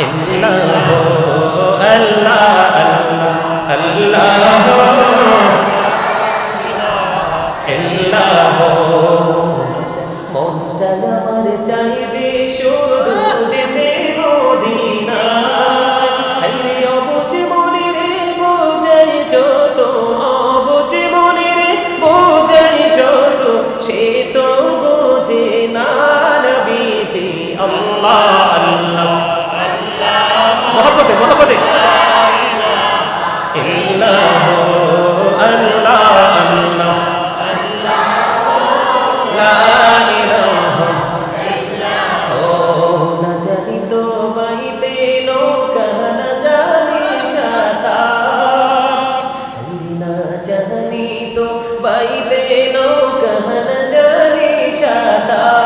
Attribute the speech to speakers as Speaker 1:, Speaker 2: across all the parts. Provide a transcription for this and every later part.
Speaker 1: إله الله الله الله বলো বলে জানি তো বাইতে নৌকা জানি সাদা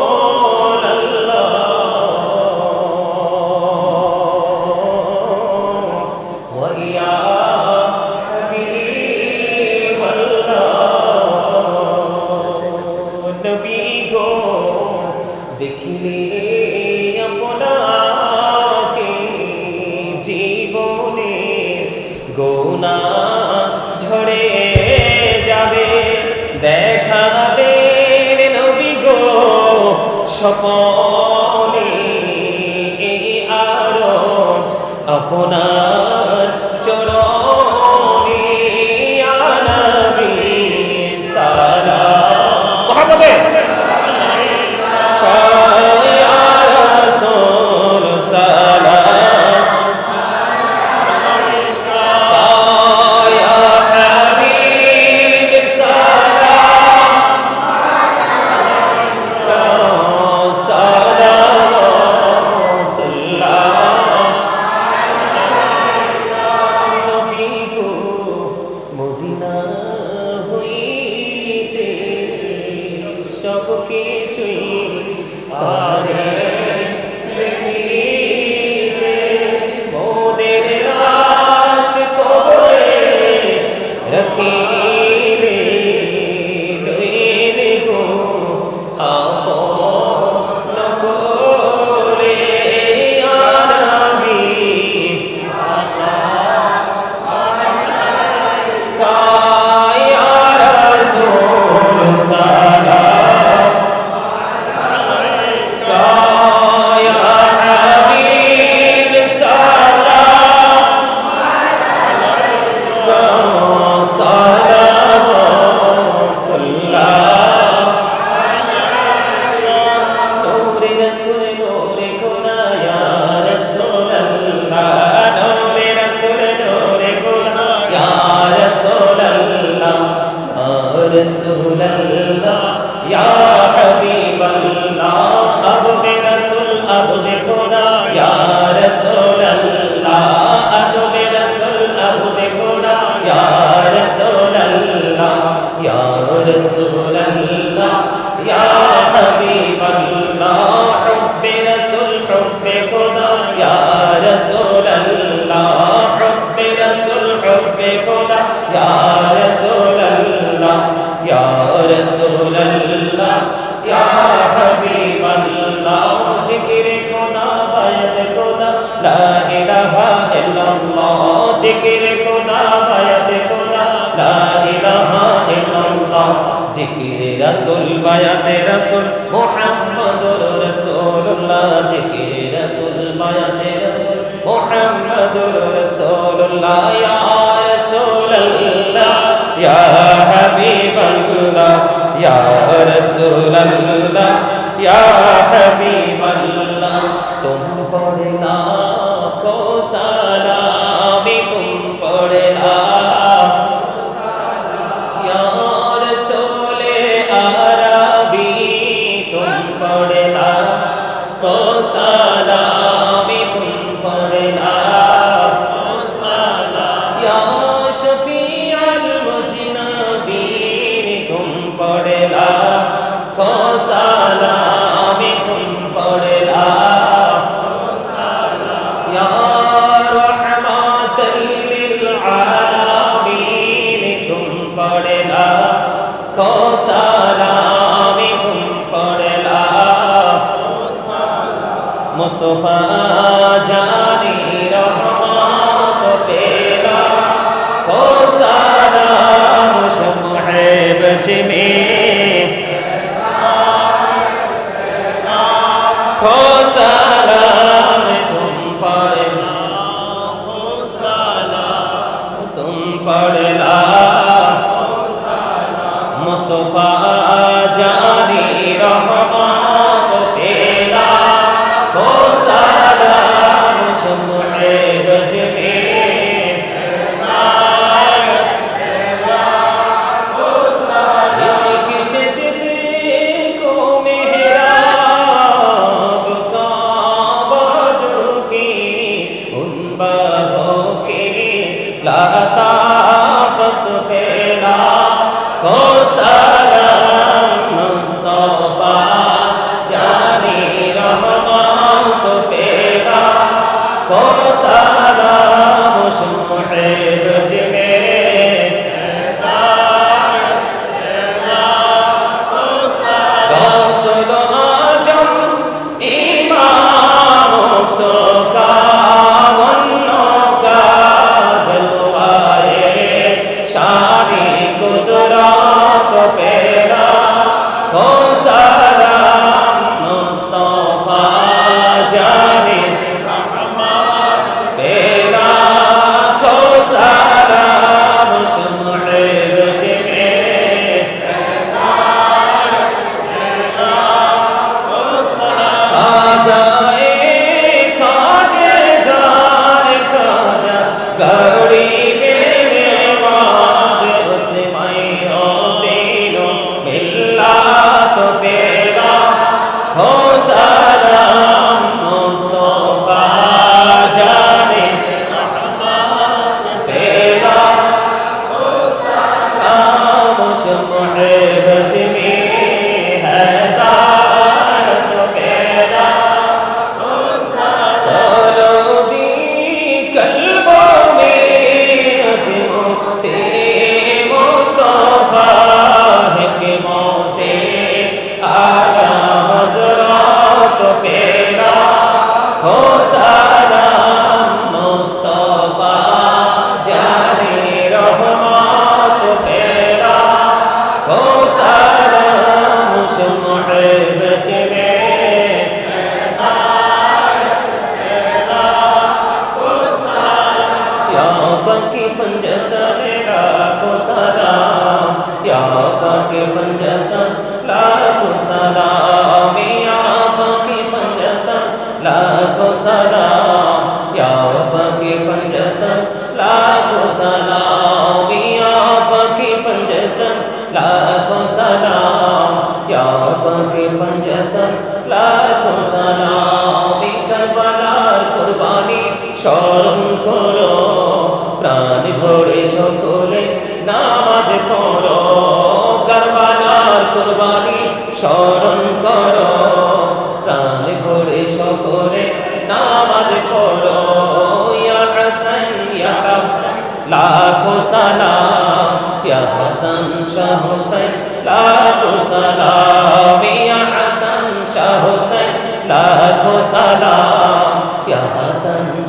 Speaker 1: Oh. رسول اللہ یا حبیب اللہ ذکر خدا بیت خدا لا الہ الا اللہ ذکر خدا بیت خدا لا الہ الا اللہ ذکر رسول بیت رسول محمد رسول اللہ ذکر رسول بیت رسول محمد رسول اللہ یا রসুল তুম পড়ে না কো সালামি। তুম পড়ে না तुम पढ़े মুস্তফা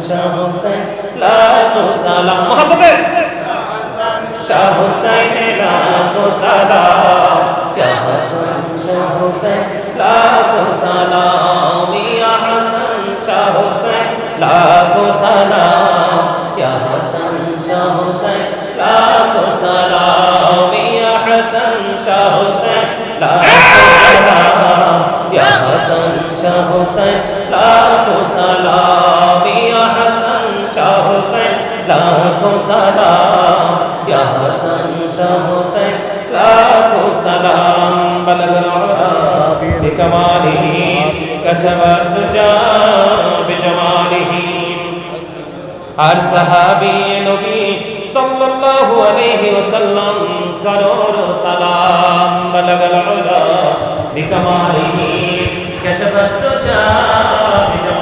Speaker 1: শাহ হুসাইন লাখো সালাম মহব্বতে। শাহ হুসাইন লাখো সালাম। ইয়া হাসান শাহ হুসাইন লাখো সালাম। ইয়া হাসান শাহ হুসাইন লাখো সালাম। ইয়া হাসান শাহ হুসাইন লাখো সালাম। ইয়া হাসান শাহ হুসাইন লাখো সালাম। ইয়া হাসান শাহ হুসাইন লাখো সালাম। السلام بلغ بکمالی کسبت جا بجمالی ہر صحابی نبی صلی اللہ علیہ وسلم کرور سلام بلغ العلا بکماله كشف الدجى بجماله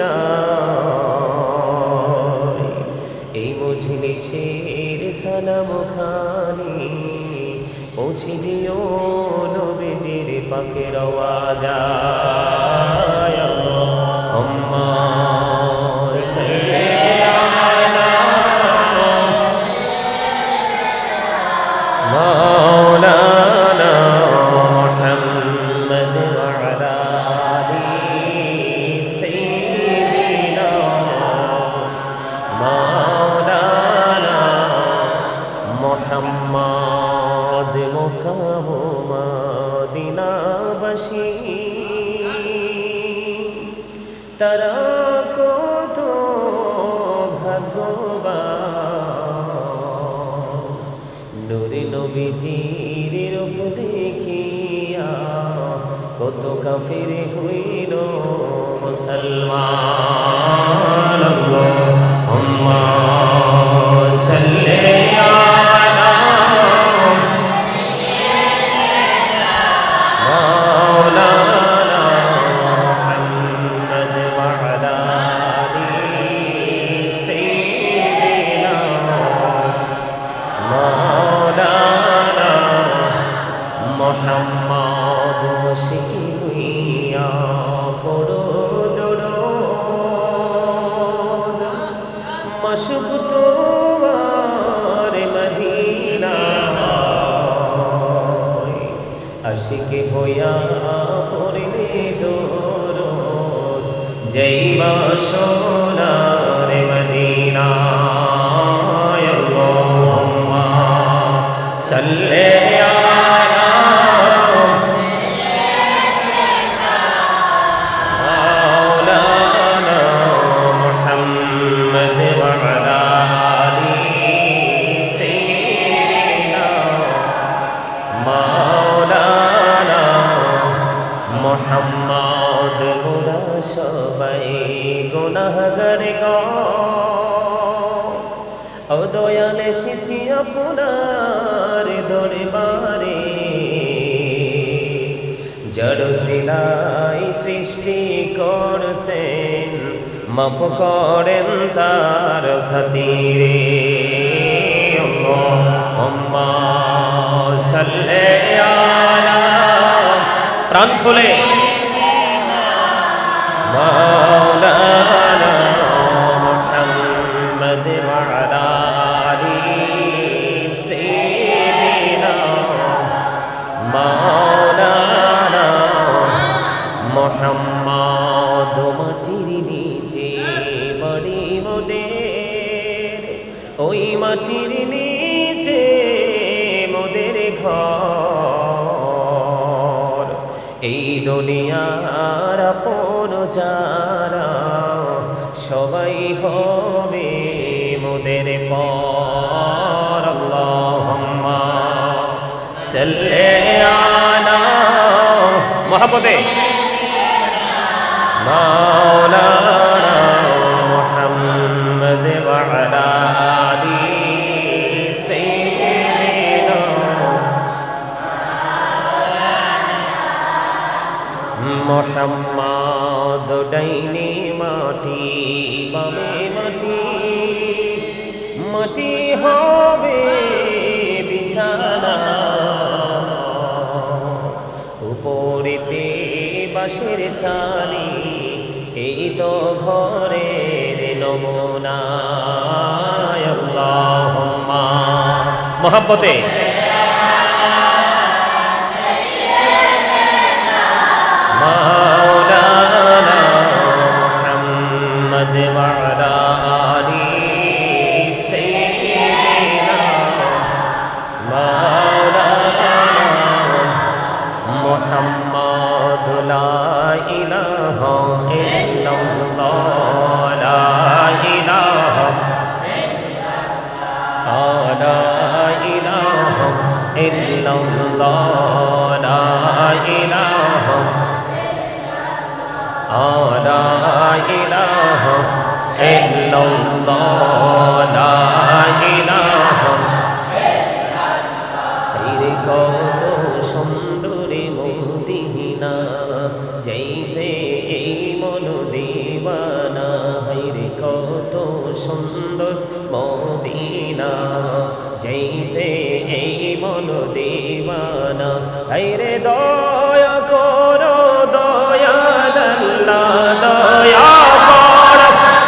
Speaker 1: নাই এই
Speaker 2: মজলিসের সালাম খানি পৌঁছে দিও নবীজির পাখের আওয়াজা। নবীজির রূপ দেখিয়া কত কাফের হইল মুসলমান। আল্লাহ সাল্লাল্লাহু যেই বাসোনার মদিনা সাল্লে করেন তার খাতিরে। প্রাণ খুলে। মোহাব্বতে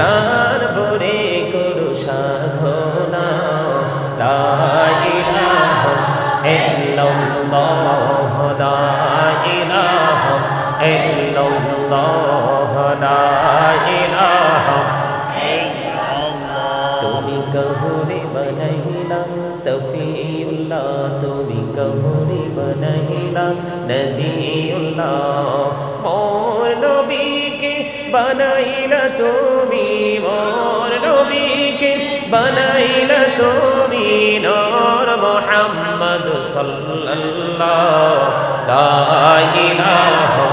Speaker 2: প্রাণ ভরে করু সাধনা। লা ইলাহা ইল্লাল্লাহ লা ইলাহা ইল্লাল্লাহ লা ইলাহা তুমি কহুরে বনাইলা সফিউল্লাহ তুমি কহুরে বনাইলা, নজিউল্লাহ। মোর নবীকে বানাইলা তুমি বানাইলা তুমি নূর মুহাম্মদ সাল্লাল্লাহ লা ইলাহা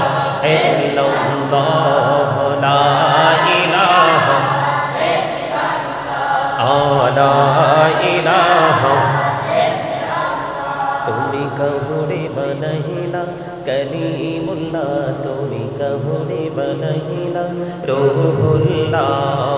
Speaker 2: ইল্লাল্লাহ লা ইলাহা আলা ইলাহা তুমি কহুরে বনহিলা কলিমুল্লাহ তুমি কহুরে বনহিলা রূহুল্লাহ।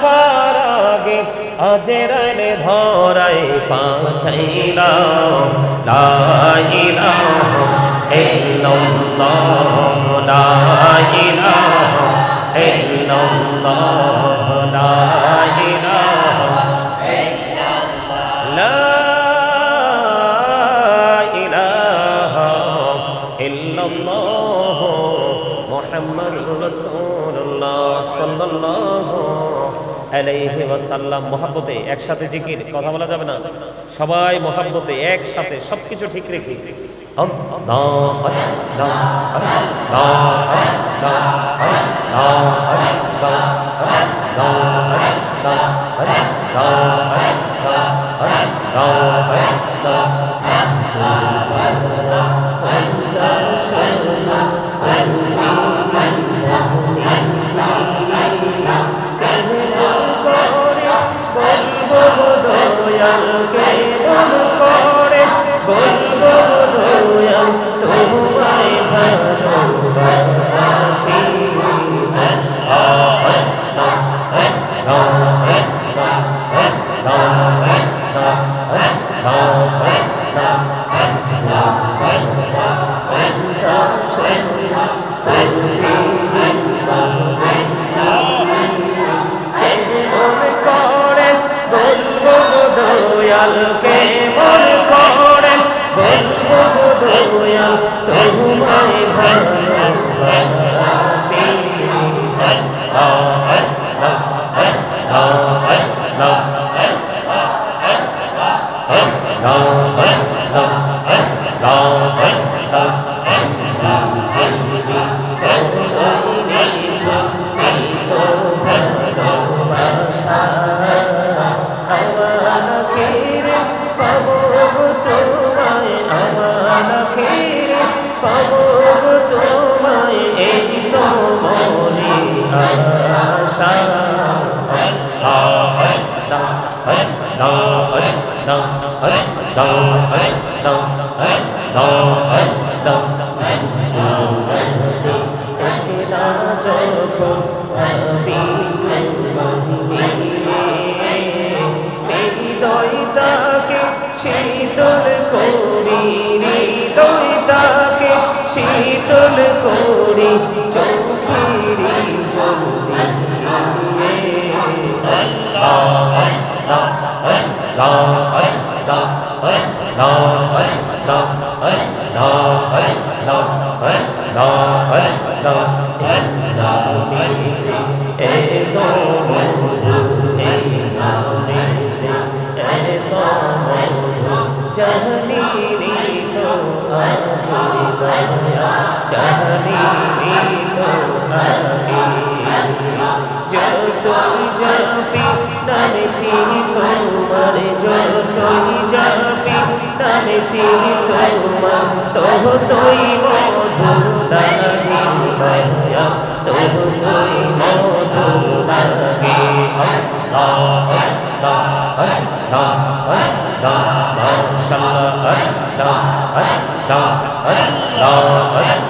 Speaker 2: রাখার আগে আজরাইলে ধরাই পাঠাইলা লা ইলাহা ইল্লাল্লাহ লা ওয়াসাল্লাম মহব্বতে একসাথে জিকির, কথা বলা যাবে না। সবাই মহব্বতে একসাথে সবকিছু ঠিক রেখে আল্লাহ আল্লাহ আল্লাহ আল্লাহ যতই যাবি নামটি তোমার যতই যাবি নামটি তোমার তহ তুই মধু লাগে দয়া তহ তুই মধু লাগে আল্লাহ আল্লাহ আল্লাহ আল্লাহ মাশাআল্লাহ আল্লাহ আল্লাহ আল্লাহ আল্লাহ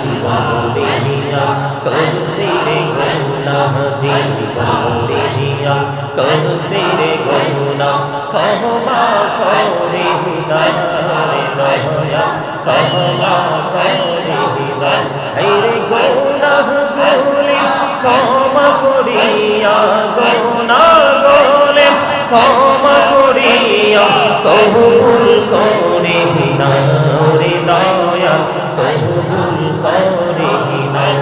Speaker 2: জীবনিয়া কৌশিরে গৌনা জীবনিয়া কৌশিরে গৌনা ক্ষমা করে হৃদয় দয়া ক্ষমা করে হৃদয় রে গৌনা গুলি ক্ষমা করিয়া গৌনা ক্ষমা করিয়া কবুল করে নাও রে দয়া কবুল করে নাও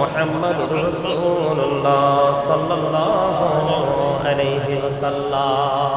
Speaker 2: রহমত রসুল্লাহ সাল্লাল্লাহু আলাইহি ওয়াসাল্লাম।